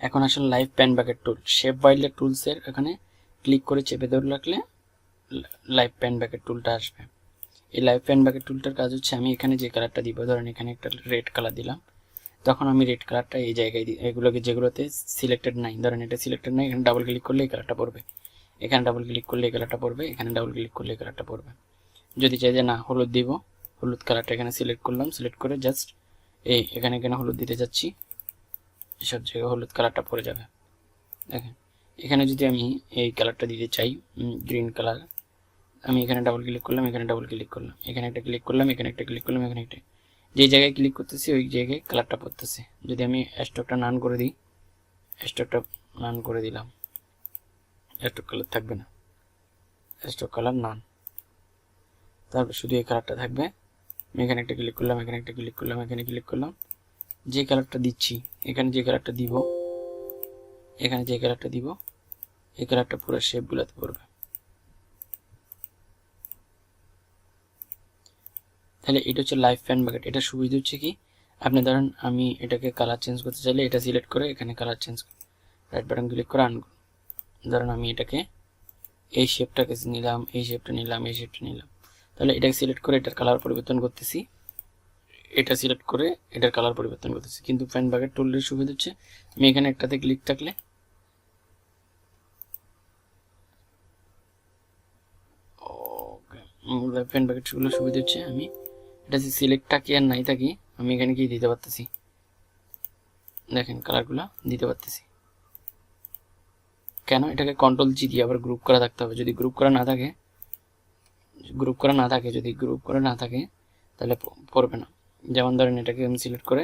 এখন আসলে live pan bucket tool shape ওয়াইল্ডের টুলসের এখানে ক্লিক করে চেপে ধরে রাখলে লাইভ প্যান বাকেট টুলটা আসবে। এই লাইভ প্যান বাকেট টুলটার কাজ হচ্ছে আমি এখানে যে কালারটা দিব, ধরেন এখানে একটা রেড কালার দিলাম, তখন আমি রেড কালারটা এই জায়গায় দিই এগুলোকে যেগুলোতে সিলেক্টেড নাই, ধরেন এটা সিলেক্টেড নাই, এখানে ডাবল ক্লিক করলে এই কালারটা পড়বে। এখানে ডাবল ক্লিক করলে এই কালারটা পড়বে, এখানে ডাবল ক্লিক করলে এই কালারটা পড়বে। যদি চাই যে না, হলুদ দিব, হলুদ কালারটা এখানে সিলেক্ট করলাম সিলেক্ট করে জাস্ট এই এখানে এখানে হলুদ দিতে যাচ্ছি এসব জায়গায় হলুদ কালারটা পড়ে যাবে। দেখেন, এখানে যদি আমি এই কালারটা দিতে চাই গ্রিন কালার, আমি এখানে ডাবল ক্লিক করলাম, এখানে ডাবল ক্লিক করলাম, এখানে একটা ক্লিক করলাম, এখানে একটা ক্লিক করলাম, এখানে একটা যে জায়গায় ক্লিক করতেছি, ওই জায়গায় কালারটা পড়তেছে। যদি আমি স্টকটা নান করে দিই স্টকটা নান করে দিলাম স্টক কালার থাকবে না স্টক কালার নান তারপর শুধু এই কালারটা থাকবে, আমি এখানে একটা ক্লিক করলাম, এখানে একটা ক্লিক করলাম, এখানে ক্লিক করলাম যে কালারটা দিচ্ছি, এখানে যে কালারটা দিব, এখানে যে কালারটা দিব, এই কালারটা পুরো শেপগুলোতে পড়বে। তাহলে এটা হচ্ছে লাইফ ফ্যান বাকেট এটা সুবিধা হচ্ছে কি? আপনি ধরেন আমি এটাকে কালার চেঞ্জ করতে চাইলে এটা সিলেক্ট করে এখানে colour change right button click করে আন ধরেন আমি এটাকে এই শেপটাকে নিলাম, এই শেপটা নিলাম, এই শেপটা নিলাম। তাহলে এটাকে সিলেক্ট করে এটার কালার পরিবর্তন করতেছি। এটা সিলেক্ট করে এটার কালার পরিবর্তন করতেছি। কিন্তু ফ্যান বাকেট টুলের সুবিধা হচ্ছে আমি এখানে একটাতে ক্লিক থাকলে ওকে ফ্যান বাকেট টুলের সুবিধা হচ্ছে আমি এটা যে সিলেক্ট থাকি আর নাই থাকি, আমি এখানে কি দিতে পারতেছি? দেখেন কালারগুলো দিতে পারতেছি। কেন? এটাকে কন্ট্রোল জি দিয়ে আবার গ্রুপ করা থাকতে হবে। যদি গ্রুপ করা না থাকে গ্রুপ করা না থাকে, যদি গ্রুপ করা না থাকে, তাহলে পড়বে না। যেমন ধরেন এটাকে আমি সিলেক্ট করে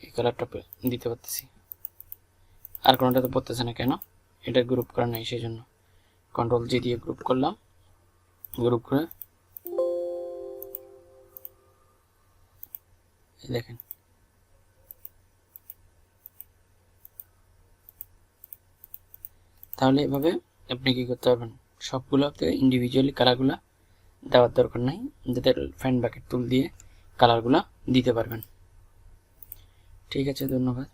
এই কালারটা দিতে পারতেছি। আর কোনোটা তো পড়তেছে না কেন? এটা গ্রুপ করা নাই সেই জন্য কন্ট্রোল জি দিয়ে গ্রুপ করলাম। গ্রুপ করে দেখেন। তাহলে এভাবে আপনি কি করতে পারবেন? সবগুলোতে ইন্ডিভিজুয়ালি কালারগুলো দেওয়ার দরকার নাই। যাতে ফ্যান বাকেট টুল দিয়ে কালারগুলো দিতে পারবেন। ঠিক আছে ধন্যবাদ।